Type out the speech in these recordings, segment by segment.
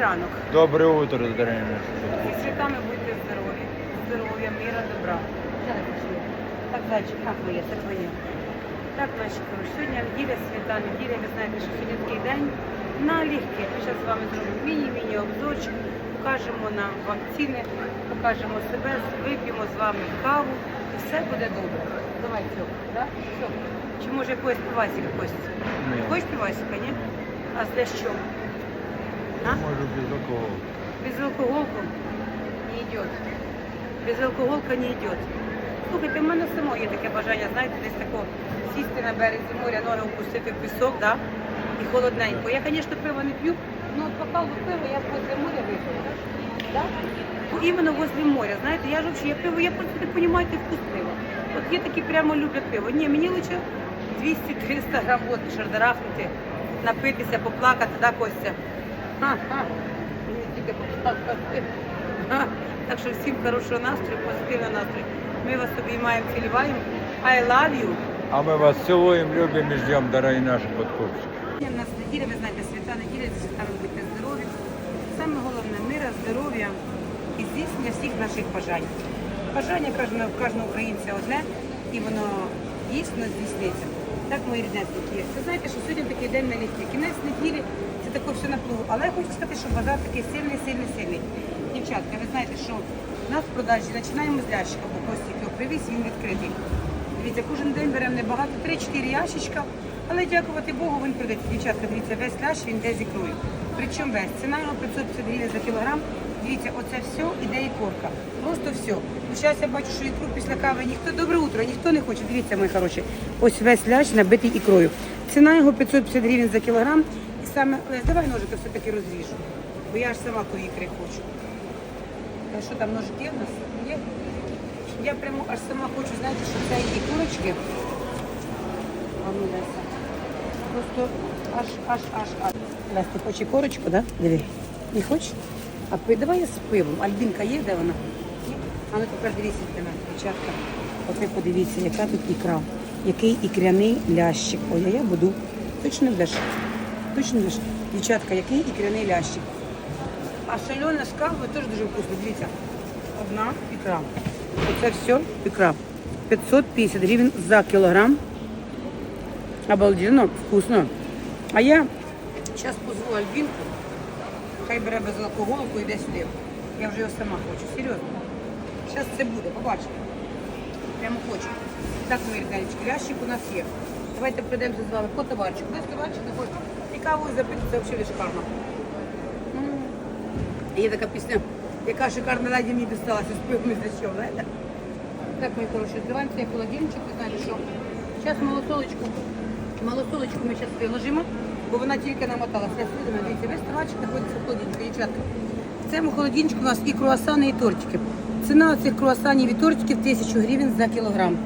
ранок. Доброе утро, дорогие наши. Зі святами будьте здорові, здоров'я, міра, добра. Так, зайчик, як ви є, так ви є. Так, хороші. Сьогодні неділя, свята неділя, ви знаєте, що сьогодні такий день налегке. Ми зараз з вами зробимо міні-міні обзорчик, покажемо на вам ціни, покажемо себе, вип'ємо з вами каву і все буде добре. Давай, все, да? Чи може якогось пивасика Костя? Хочеш пивасика, ні? А для що? А? Может, без алкоголя. Безалкоголку не йде. Безалкоголка не йде. Слухайте, в мене само є таке бажання, знаєте, десь тако сісти на березі моря, ноги опустити в пісок, да? і холодненько. Я, звісно, пиво не п'ю, але от бокал до пива я возле моря випила. Да? Ну, Іменно возле моря. Знаєте, я ж взагалі, я пиво, я просто не розумію вкус пива. От є такі прямо люблять пиво. Ні, мені лише 200-300 грам водки шардарахнути, напитися, поплакати, да, Костя? Мені тільки. Так що всім хорошого настрою, позитивного настрою. Ми вас обіймаємо, цілюємо. I love you. А мы вас целуем, любим и ждем, дорогие наши подкупщики. У нас неділя, ви знаєте, свята неділя, зі святами будьте здорові. Саме головне мира, здоров'я і здійснення всіх наших бажань. Бажання кожного, кожного українця одне, і воно дійсно здійсниться. Так, мої рідненькі. Ви знаєте, що сьогодні такий день на літі. Кінець неділі таке все на. Але я хочу сказати, що базар такий сильний, сильний, сильний. Дівчатка, ви знаєте, що у нас в продажі починаємо з лящика, бо Костік його привіз, він відкритий. Дивіться, кожен день беремо небагато, 3-4 ящичка, але дякувати Богу, він продається. Дівчатка, дивіться, весь лящ він йде з ікрою. Причому весь. Ціна його 550 гривень за кілограм. Дивіться, оце все іде ікорка. Просто все. Ну, зараз я бачу, що ікру після кави ніхто, добре утро, ніхто не хоче. Дивіться, мої хороші. Ось весь лящ набитий ікрою. Ціна його 550 гривень за кілограм. Саме, Лесь, давай ножика все-таки розріжу. Бо я ж сама тої ікри хочу. А що там ножики в нас? Є? Я прямо аж сама хочу, знаєте, що це і курочки. Ну, Просто аж, аж, аж, аж. Лесь, ти хочеш корочку, да? Диви. Не хочеш? А пи- давай я з пивом. Альбінка є, де вона? А ну тепер дивіться на дівчатка. От ви подивіться, яка тут ікра. Який ікряний лящик. Ой, а я буду. Точно даш? Точно даш? Дівчатка, який ікряний лящик. А шальона з кавою теж дуже вкусно. Дивіться. Одна ікра. Оце все ікра. 550 гривень за кілограм. Обалденно, вкусно. А я зараз позву Альбінку. Хай бере без алкоголку і йде сюди. Я вже його сама хочу. Серйозно. Зараз це буде, побачите. Прямо хочу. Так, мої рідненькі, лящик у нас є. Давайте прийдемося з вами по товарчику. Десь товарчик не хоче. І запити, це взагалі шикарно. Є така пісня, яка шикарна леді мені дісталася з пивом з дощом, знаєте? Так, мої хороші, відкриваємо цей холодильничок, ви знаєте, що зараз малосолочку, малосолочку ми зараз приложимо, бо вона тільки намоталася. Я слідом, дивіться, весь товарчик знаходиться в холодильнику, дівчатка. В цьому холодильничку у нас і круасани, і тортики. Ціна цих круасанів і тортиків 1000 гривень за кілограм.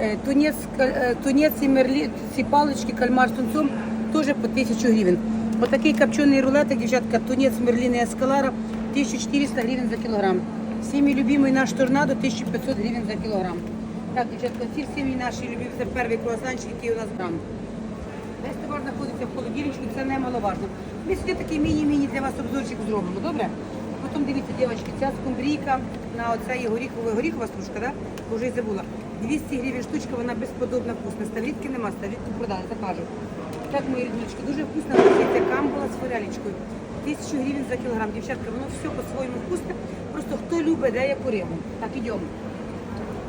Е, Тунець, е, тунець і мерлі, ці палички, кальмар з тунцом теж по 1000 гривень. Отакий копчений рулетик, дівчатка, тунець, мерлін і ескалара 1400 гривень за кілограм. Всіми любимий наш торнадо 1500 гривень за кілограм. Так, дівчатка, всі наші любимі, це перший круасанчик, який у нас брам. Весь товар знаходиться в холодильничку, це немаловажно. Ми сюди такий міні-міні для вас обзорчик зробимо, добре? Потім дивіться, дівчатки, ця скумбрійка на оцей горіховий горіхова стружка, да? Уже й забула. 200 гривень штучка, вона безподобна вкусна. Ставрідки нема, ставрідку продали, закажу. Так, мої ріднички, дуже вкусна ця камбула з форелечкою. 1000 гривень за кілограм. Дівчатка, воно все по-своєму вкусне. Просто хто любить, де яку рибу. Так, ідемо.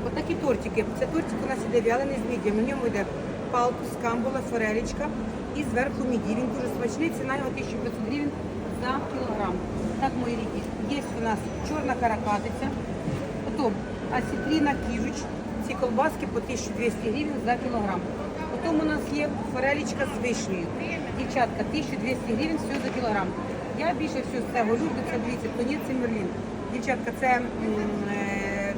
Ось такі тортики. Це тортик у нас іде вялений з мідієм. На ньому йде палпус, камбула, форелечка і зверху міді. Він дуже смачний, ціна його 1500 гривень за кілограм. Так, мої рідні, є у нас чорна каракатиця, потім асітріна кіжуч, ці колбаски по 1200 гривень за кілограм. Потім у нас є форелечка з вишнею. Дівчатка, 1200 гривень все за кілограм. Я більше всього з цього люблю, це дивіться, тонець і мерлін. Дівчатка, це е,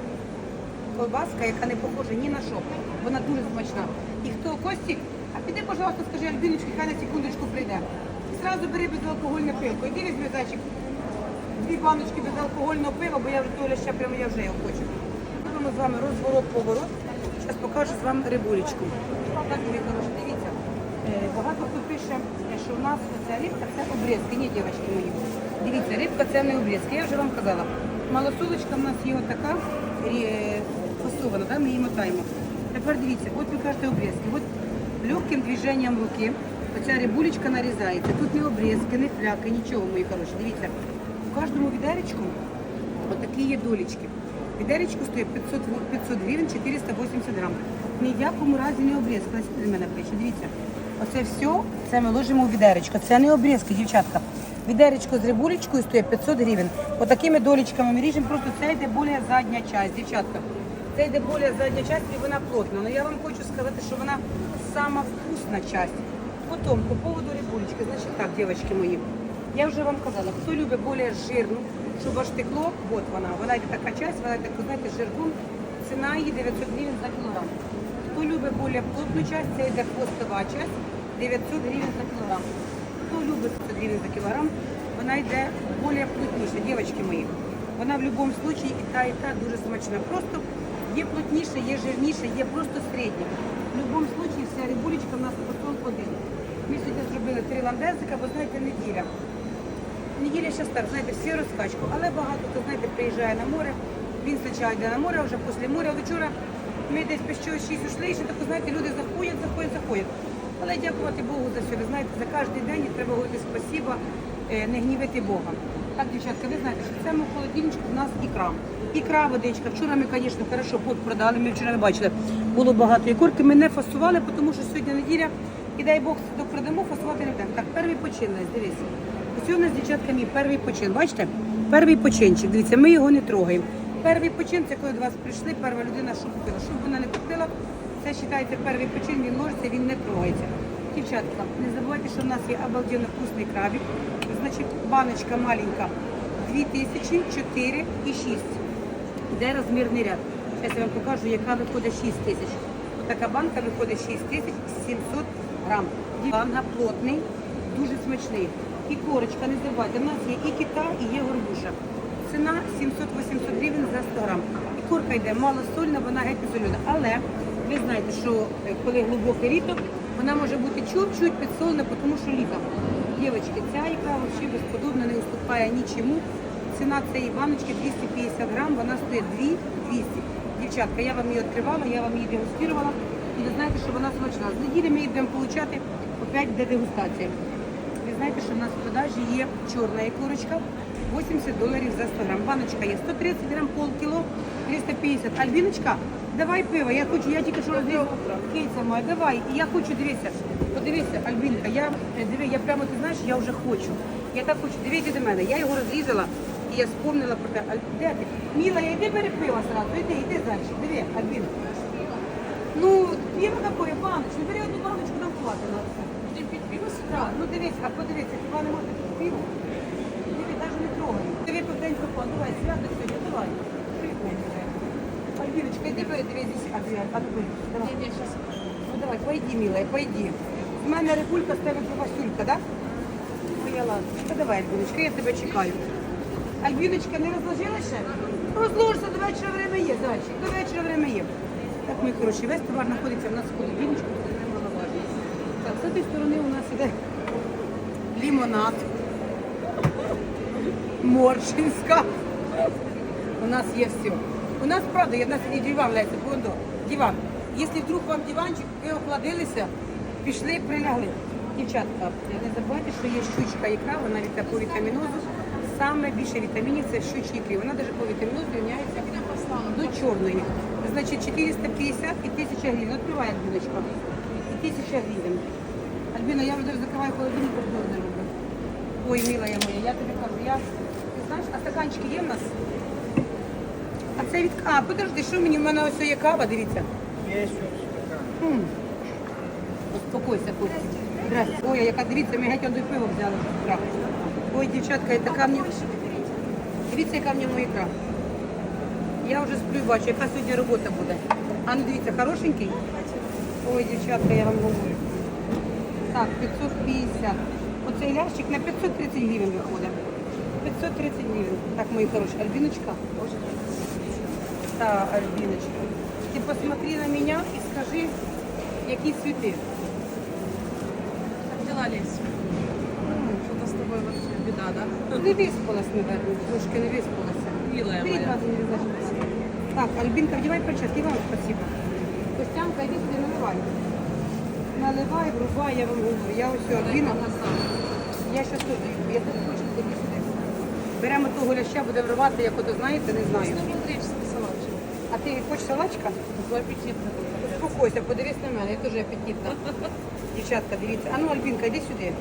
колбаска, яка не похожа ні на що. Вона дуже смачна. І хто Костік, а піди, пожалуйста, скажи Альбіночки, хай на секундочку прийде. Зразу бери безалкогольне пивко. Іди візьми, зайчик, дві баночки безалкогольного пива, бо я вже ще прямо я вже його хочу. Робимо з вами розворот поворот. Зараз покажу з вами рибулечку. Так, мої хороші, дивіться. Е, Багато хто пише, що в нас ця рибка це обрізки. Ні, дівчатки мої. Дивіться, рибка це не обрізки. Я вже вам казала. Малосолочка в нас є отака е, фасована, да? ми її мотаємо. Тепер дивіться, от ви кажете обрізки. От легким движенням руки оця рибулечка нарізається. Тут не обрізки, не фляки, нічого, мої хороші. Дивіться, у кожному відеречку отакі є долічки. Відеречко стоїть 500, 500 гривень, 480 грам. Ні в якому разі не обрізка. Ось мене плечі. Дивіться. Оце все, це ми ложимо у відеречко. Це не обрізки, дівчатка. Відеречко з рибулечкою стоїть 500 гривень. Отакими долічками ми ріжемо, просто це йде більш задня часть, дівчатка. Це йде більш задня часть і вона плотна. Але я вам хочу сказати, що вона сама вкусна часть. Потім, по поводу рибулечки, значить так, дівчатки мої. Я вже вам казала, хто любить більш жирну, щоб аж текло, от вона, вона йде така часть, вона йде, знаєте, жирком, ціна її 900 гривень за кілограм. Хто любить більш плотну часть, це йде хвостова часть, 900 гривень за кілограм. Хто любить 100 гривень за кілограм, вона йде більш плотніша, дівчатки мої. Вона в будь-якому випадку і та, і та дуже смачна. Просто є плотніше, є жирніше, є просто середня. В будь-якому випадку вся рибулечка в нас по стол один. Ми сьогодні зробили три ландезика, бо знаєте, неділя. Неділя зараз так, знаєте, всі розкачку, але багато хто, знаєте, приїжджає на море. Він спочатку йде на море, вже після моря. Вчора ми десь без чогось шість ушли, і ще так, знаєте, люди заходять, заходять, заходять. Але дякувати Богу за все. Ви знаєте, за кожен день треба говорити спасіба, е, не гнівити Бога. Так, дівчатка, ви знаєте, що в цьому холодильничку у нас ікра. Ікра, водичка. Вчора ми, звісно, хорошо пот продали. Ми вчора ви бачили, було багато ікорки. Ми не фасували, тому що сьогодні неділя. І дай Бог садок продамо, фасувати не будемо. Так, перший почин, Лесь, дивись. Ось у нас, дівчатка, мій перший почин. Бачите? Перший починчик. Дивіться, ми його не трогаємо. Перший почин це коли до вас прийшли, перша людина, що купила. Щоб вона не купила, це вважається перший почин, він ложиться, він не трогається. Дівчатка, не забувайте, що в нас є обалденно вкусний крабик. Значить, баночка маленька 2000, 4 і 6. Де розмірний ряд? Зараз я вам покажу, яка виходить 6 тисяч. Така банка виходить 6 тисяч 700 грам. Банга плотний, дуже смачний. І корочка, не забувайте, в нас є і кита, і є горбуша. Ціна 700-800 гривень за 100 грам. І корка йде малосольна, вона геть солена. Але ви знаєте, що е, коли глибоке літо, вона може бути чуть-чуть підсолена, тому що літо. Дівчатки, ця ікра взагалі безподобно не уступає нічому. Ціна цієї баночки 250 грам, вона стоїть 200. Дівчатка, я вам її відкривала, я вам її дегустувала. І ви знаєте, що вона смачна. З неділі ми її будемо получати, опять буде дегустація. Ви знаєте, що в нас в продажі є чорна ікорочка, 80 доларів за 100 грам. Баночка є 130 грам, полкіло, 350. Альбіночка, давай пиво, я хочу, я тільки що розрізала. Киця моя, давай. Я хочу, дивися, подивися, Альбінка, я, е, диви, я прямо, ти знаєш, я вже хочу. Я так хочу, дивіться до мене, я його розрізала, і я спомнила про те. Аль... Де ти? Міла, я йди бери пиво сразу, йди, йди далі. Диви, Альбін. Ну, пиво такое, баночку, бери одну баночку, нам хватить на. Ти під пиво сюди? Ну дивись, а подивися, хіба не можна під пиво? Диви, навіть не трогай. Диви, повдень давай, свято сьогодні, давай. Йди бери, диви, здесь, а, диви, а ну бери, давай. Не, не, сейчас. Ну давай, пойди, милая, пойди. У мене рибулька з тебе Васюлька, да? Моя ладно. Та давай, Альбіночка, я тебе чекаю. Альбіночка, не розложила ще? Розложся, до вечора время є, зайчик, до вечора время є. Так, мої хороші, весь товар знаходиться в нас в холодильничку, це немаловажно. Так, з цієї сторони у нас іде лимонад. Моршинська. У нас є все. У нас, правда, є в нас є диван, Леся, Бондо, диван. Якщо вдруг вам диванчик, ви охладилися, пішли, прилягли. Дівчатка, не забувайте, що є щучка ікра, вона від такого вітамінозу. Саме більше вітамінів це щучі ікри. Вона навіть по вітамінозу рівняється до чорної. Значить 450 і 1000 гривень. Відкривай, Альбіночка. І 1000 гривень. Альбіна, я вже закриваю холодильник, бо не роблю. Ой, мила я моя, я тобі кажу, я, ти знаєш, а стаканчики є в нас? Це від... А, подожди, що мені? У мене ось є кава, дивіться. Є М. Успокойся, Костя. Здрасте. Ой, яка дивіться, ми геть одне пиво взяли. Ой, дівчатка, така мені... Дивіться, яка в ньому ікра. Я вже сплю, бачу, яка сьогодні робота буде. А ну дивіться, хорошенький? Ой, дівчатка, я вам говорю. Так, 550. Оцей лящик на 530 гривень виходить. 530 гривень. Так, мої хороші, Альбіночка. Боже. Та, Альбіночка. Ти посмотри на мене і скажи, які цвіти. Как дела, Лесь? Что-то с тобой вообще беда, да? Не виспалась, наверное, трошки не виспалася. Милая Беріть моя. Так, Альбінка, вдівай перчатки, і вам спасибо. Костянка, іди сюди, наливай. Наливай, врубай, я вам говорю. Я ось Альбіна. Я щас тут, я тут хочу тобі сюди. Беремо того ляща, будемо рвати, як ото знаєте, не знаю. Ти хочеш салачка? Аппетитный. Успокойся, подивись на мене, я теж апетитна. Дівчатка, дивіться. А ну, Альбінка, йди сюди.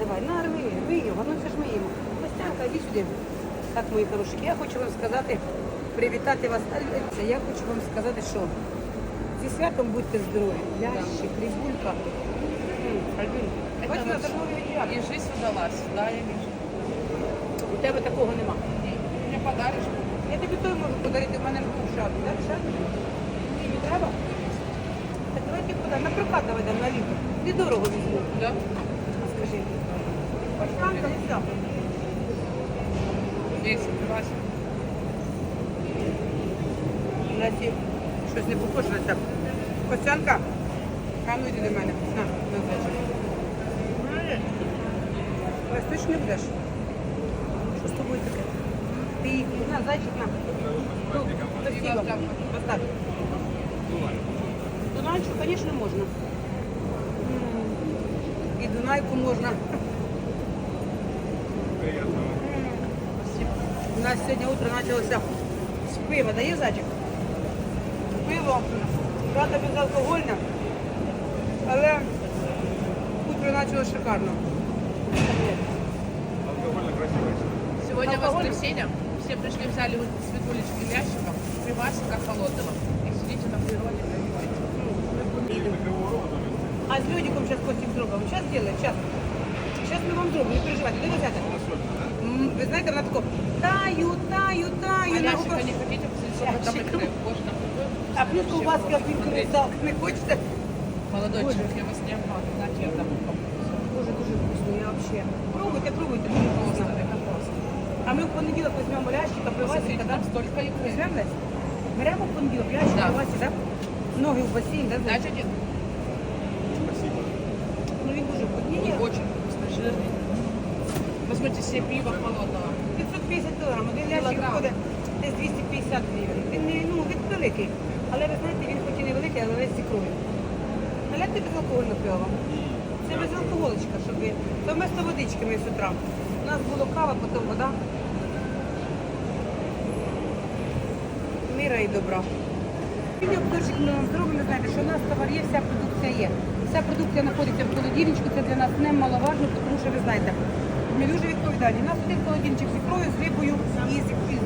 Давай, нарви, рви його, ну це ж ми їмо. Костянка, йди сюди. Так, мої хорошики, я хочу вам сказати, привітати вас. Я хочу вам сказати, що зі святом будьте здорові. Лящі, крибулька. М, Альбінка, бачиш, на торгові. И жизнь удалась, да, я вижу. У тебе такого нема. Мне подаришь? Я тобі той можу подарити, в мене був шат. Так, шат? Ні, не треба? Так давайте куди? На прокат давай на літо. Недорого візьму. Да? Скажи. Пашканка і все. Весит, Вася. Лесі, щось не похоже на тебе. Костянка, а ну йди до мене. На, на зайчик. Ти ж не будеш. Що з тобою таке? Ти, на, зайчик, на. Тут, спасибо. Поставь. Дунайчу, звісно, можна. М, І Дунайку можна. У нас сьогодні утро почалося з пива. Дає зайчик? Пиво, правда, безалкогольне, але утро почалося шикарно. Сегодня Алкоголь? воскресенье. Все пришли, взяли вот светулечки ящиков, пивасика холодного. И сидите на природе, выпиваете. А з Людиком зараз Костік зробимо. Зараз зробимо, зараз. Зараз ми вам зробимо, не переживайте, не везете. М, Ви знаєте, вона тако таю, таю, таю. А на ящика губах. не хотите, сколько там Ящик. икры? Боже, там такой А плюс вкусный колбаски вообще от Вінки Смотрите, роздав. Не хочете? Молодой Боже. человек, я вас не обману. Знаете, я там Дуже дуже вкусно, я взагалі. Пробуйте, пробуйте, А ми в понеділок візьмемо лящика, пивасика, Посмотрите, да? там столько икры. Візьмемо Лесь? Беремо в понеділок лящик, Да. пивасик, да? Ноги в басейн, да? Дать один? Ну він дуже ні. Очень вкусно, жирный. Возьмите себе пиво холодного. 550 кілограм, один лящик Кілограм. входить десь 250 гривень. Він не, ну, він великий. Але ви знаєте, він хоч і не великий, але весь зі кров'ю. Наляти безалкогольне пиво. Це безалкоголочка, щоб ви. То вместо водички ми з утра. У нас було кава, потім вода. Міра і добра. Сьогодні обзорчик ми знаєте, що у нас товар є, вся продукція є. Вся продукція знаходиться в холодильничку, це для нас немаловажно, тому що ви знаєте, ми дуже відповідальні. У нас один холодильничок з ікрою, з рибою і з, із,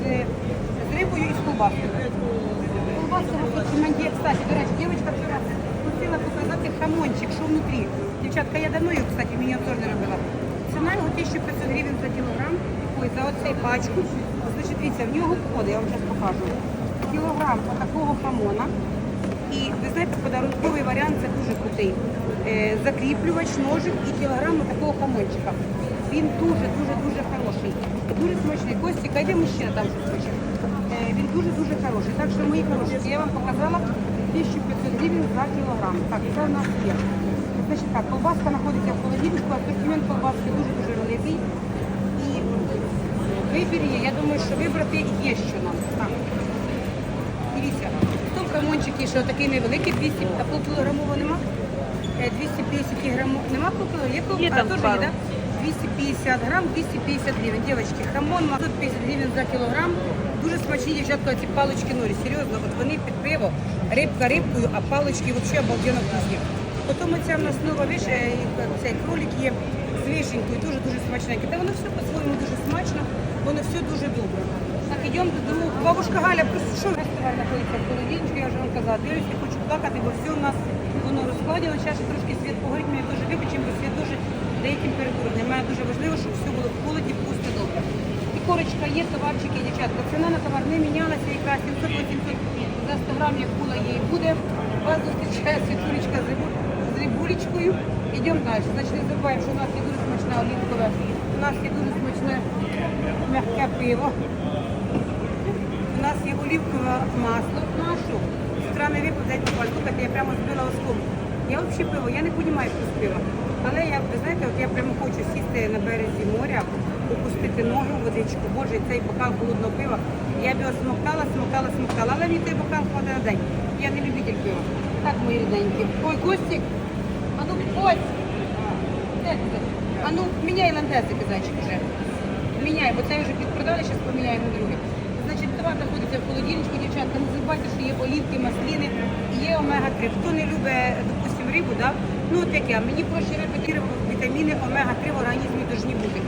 з рибою і з колбаскою. Колбаси роблять мандія, кстати, до речі, дівчинка вчора хотіла показати хамончик, що внутрі. Дівчатка, я давно його, кстати, мені теж не робила. Ціна його 1500 гривень за кілограм. Ой, за оцей пачку. Значить, дивіться, в нього входить, я вам зараз покажу. Кілограм такого хамона. І ви знаєте, подарунковий варіант це дуже крутий. Е, закріплювач, ножик і кілограм такого хамончика. Він дуже, дуже, дуже хороший. Дуже смачний. Костік, а йде мужчина там хоче. Е, він дуже дуже хороший. Так що мої хороші, я вам показала 1500 гривень за кілограм. Так, це в нас є. Значить так, колбаска знаходиться в холодильнику, асортимент колбаски дуже дуже великий. І вибір є. Я думаю, що вибрати є що нам. Так. Дивіться, ще такий невеликий, 200, а полкілограмового нема? Е, 250 грамів, нема полкілограмового? Є Є полкілограмового? там теж пару. є, да? 250 грам, 250 гривень. Дівчатки, хамон, 250 гривень за кілограм. Дуже смачні, дівчатка, ці палички норі. Серйозно, от вони під пиво, рибка рибкою, а палички взагалі обалденно вкусні. Потім оця в нас нова виш, е, цей кролик є з вишенькою, дуже-дуже смачненький. Та воно все по-своєму дуже смачно, воно все дуже добре. Йдемо до другого. Бабушка Галя, просто що фестиваль знаходиться в холодильничку, я вже вам казала, я хочу плакати, бо все у нас воно розкладено. Зараз ще трошки світ погорить, ми дуже виключимо, бо світ дуже дає температуру. Для мене дуже важливо, щоб все було в холоді, вкусно, добре. І корочка є, товарчики, дівчатка. Ціна на товар не мінялася, якраз 700-800 за 100 грам, як була, і буде. Вас зустрічає світулечка з, рибулечкою. Йдемо далі. Значить, не забуваємо, що у нас є дуже смачне олівкове, у нас є дуже смачне м'яке пиво. Нас олівкове масло. Що? З утра не випадать я прямо збила оском. Я взагалі пиво, я не розумію вкус пива. Але я, ви знаєте, от я прямо хочу сісти на березі моря, опустити ноги у водичку. Боже, цей бокал холодного пива. Я б його смоктала, смоктала, смоктала. Але мені той бокал хватає на день. Я не любитель пива. Так, мої рідненькі. Ой, Костік, а ну, Кость! Де? А ну, міняй ландезики, зайчик вже. Міняй, бо це вже підпродали, зараз поміняємо. Значить, товар знаходиться в холодильничку, дівчатка, не забувайте, що є олівки, масліни, є омега-3. Хто не любить, допустим, рибу, да? ну от я, мені проще риби вітаміни омега-3 в організмі повинні бути.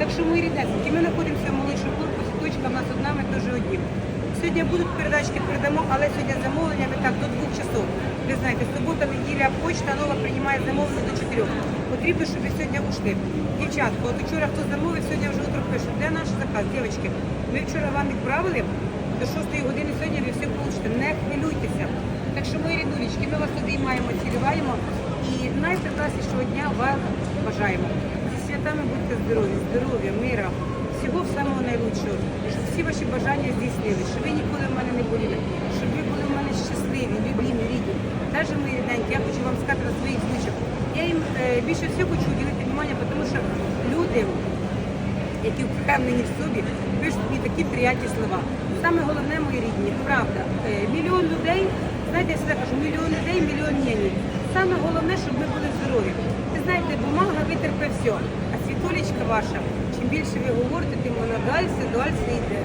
Так що, мої ріднесенькі, ми знаходимося в молодшому корпусі, точка в нас одна, ми теж одні. Сьогодні будуть передачки, передамо, але сьогодні замовлення ми так до двох часов. Ви знаєте, субота, неділя, почта нова приймає замовлення до чотирьох. Потрібно, щоб ви сьогодні ушли. Дівчатка, от вчора хто замовив, сьогодні вже утро пише, де наш заказ, дівчатки. Ми вчора вам відправили до 6 години сьогодні ви все получите. Не хвилюйтеся. Так що, мої рідулечки, ми вас обіймаємо, цілюваємо і найпрекраснішого дня вам бажаємо. Зі святами будьте здорові, здоров'я, мира, всього самого найлучшого, щоб всі ваші бажання здійснились, щоб ви ніколи в мене не боліли, щоб ви були в мене щасливі, любімі, рідні. Навіть мої рідненькі, я хочу вам сказати на своїх случаях. Я їм е, більше всього хочу уділити увагу, тому що люди, які впевнені в собі, пишуть мені такі приятні слова. Саме головне, мої рідні, правда, е, мільйон людей, знаєте, я кажу, мільйон людей, мільйон ні. Саме головне, щоб ми були здорові. Ви знаєте, бумага витерпе все, а світулечка ваша, чим більше ви говорите, тим вона далі, далі йде.